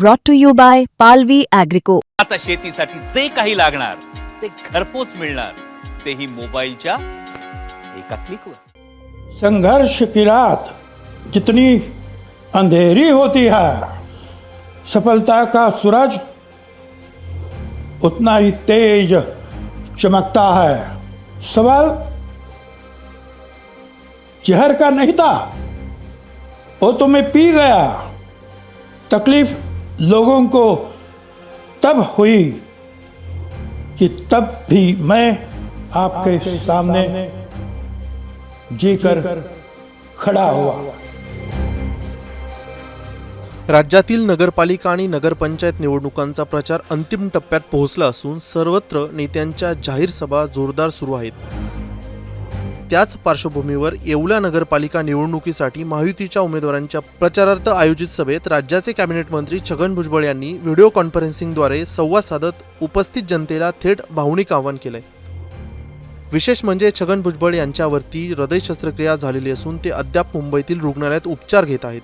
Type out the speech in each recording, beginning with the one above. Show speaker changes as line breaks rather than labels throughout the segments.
brought to you by Palvi Agrico.
आता शेतीसाठी जे काही लागणार ते घरपोच मिळणार. तेही मोबाईलच्या एका क्लिकवर
संघर्ष की रात जितनी अंधेरी होती है. सफलता का सूरज उतना ही तेज चमकता है। सवाल जहर का नहीं था वो तुम्हें पी गया। तकलीफ़ लोगों को तब हुई कि तब भी मैं आपके सामने जी कर खडा हुआ।
राज्यातील नगरपालिका आणि नगरपंचायत निवडणुकांचा प्रचार अंतिम टप्प्यात पोहोचला असून सर्वत्र नेत्यांच्या जाहीर सभा जोरदार सुरू आहेत. त्याच पार्श्वभूमीवर येवला नगरपालिका निवडणुकीसाठी महायुतीच्या उमेदवारांच्या प्रचारार्थ आयोजित सभेत राज्याचे कॅबिनेट मंत्री छगन भुजबळ यांनी व्हिडिओ कॉन्फरन्सिंगद्वारे संवाद साधत उपस्थित जनतेला थेट भावनिक आवाहन केलंय. विशेष म्हणजे छगन भुजबळ यांच्यावरती हृदय शस्त्रक्रिया झालेली असून ते अद्याप मुंबईतील रुग्णालयात उपचार घेत आहेत.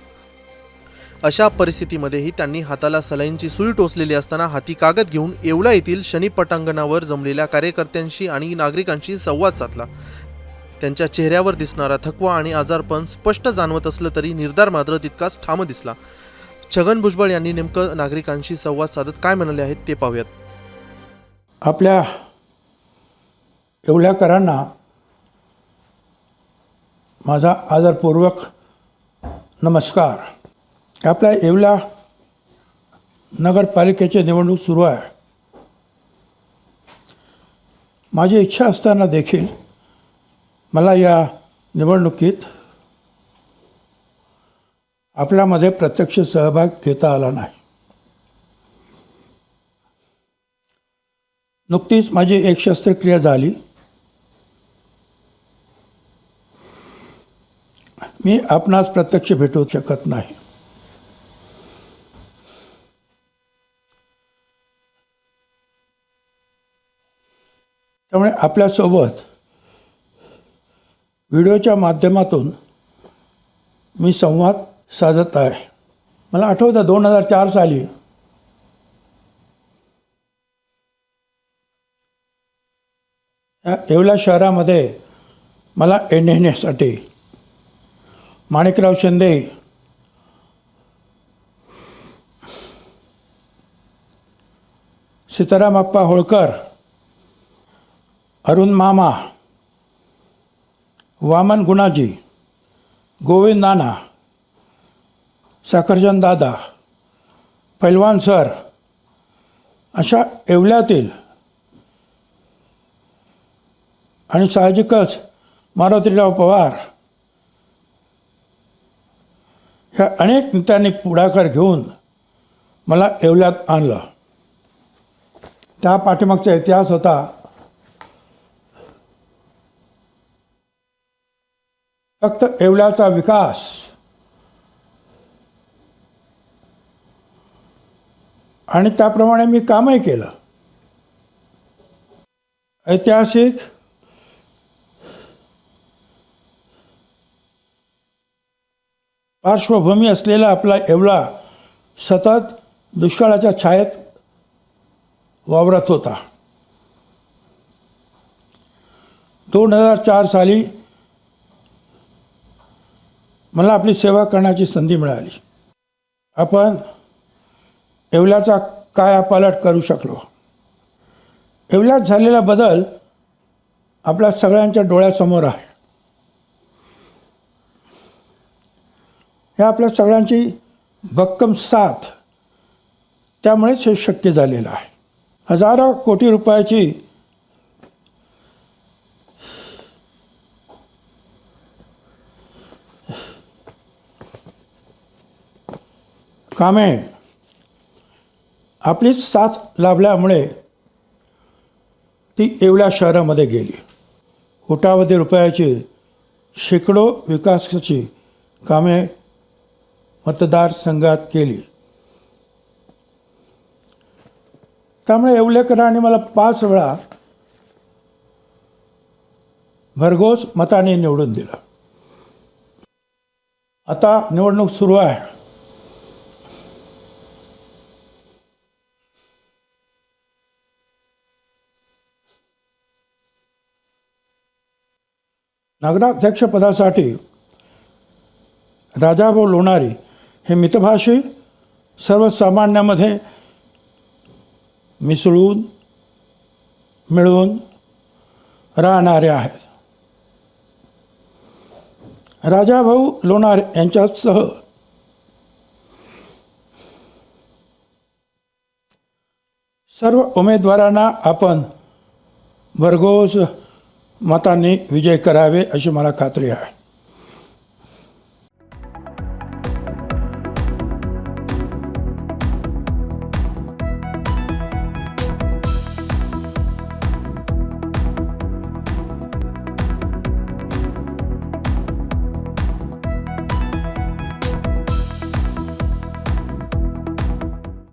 अशा परिस्थितीमध्येही त्यांनी हाताला सलाईंची सुई टोचलेली असताना हाती कागद घेऊन येवला येथील शनी पटांगणावर जमलेल्या कार्यकर्त्यांशी आणि नागरिकांशी संवाद साधला. त्यांच्या चेहऱ्यावर दिसणारा थकवा आणि आजारपण स्पष्ट जाणवत असलं तरी निर्धार मात्र तितकाच ठाम दिसला. छगन भुजबळ यांनी नेमकं नागरिकांशी संवाद साधत काय म्हणाले आहेत ते पाहूयात.
आपल्या येवल्याकरांना माझा आदरपूर्वक नमस्कार. आपल्या येवला नगरपालिकेची निवडणूक सुरू आहे. माझी इच्छा असताना देखील मला या निवडणुकीत आपल्यामध्ये प्रत्यक्ष सहभाग घेता आला नाही. नुकतीच माझी एक शस्त्रक्रिया झाली. मी आपणास प्रत्यक्ष भेटू शकत नाही. त्यामुळे आपल्यासोबत व्हिडिओच्या माध्यमातून मी संवाद साधत आहे. मला आठवतं दोन हजार चार साली या येवला शहरामध्ये मला येण्यासाठी माणिकराव शिंदे सीताराम अप्पा होळकर अरुण मामा वामन गुणाजी गोविंद नाना साखरचंद दादा पैलवान सर अशा एवल्यातील आणि साहजिकच मारुतीराव पवार ह्या अनेक नेत्यांनी पुढाकार घेऊन मला येवल्यात आणलं. त्या पाठीमागचा इतिहास होता फक्त येवल्याचा विकास. आणि त्याप्रमाणे मी कामही केलं. ऐतिहासिक पार्श्वभूमी असलेला आपला येवला सतत दुष्काळाच्या छायेत वावरत होता. दोन हजार चार साली मला आपली सेवा करण्याची संधी मिळाली. आपण येवल्याचा कायापालट करू शकलो? येवल्यात झालेला बदल आपल्या सगळ्यांच्या डोळ्यासमोर आहे. ह्या आपल्या सगळ्यांची भक्कम साथ त्यामुळेच हे शक्य झालेलं आहे. हजारो कोटी रुपयाची कामे. आपलीच साथ लाभल्यामुळे ती एवढ्या शहरामध्ये गेली. कोटावधी रुपयाची शेकडो विकासाची कामे मतदारसंघात केली. त्यामुळे येवलेकरांनी मला पाच वेळा भरघोस मताने निवडून दिलं. आता निवडणूक सुरू आहे. नगराध्यक्षपदासाठी राजाभाऊ लोणारी हे मितभाषी सर्वसामान्यामध्ये मिसळून मिळून राहणारे आहेत. राजाभाऊ लोणार यांच्यासह सर्व उमेदवारांना आपण भरघोस मतांनी विजय करावे अशी मला खात्री आहे.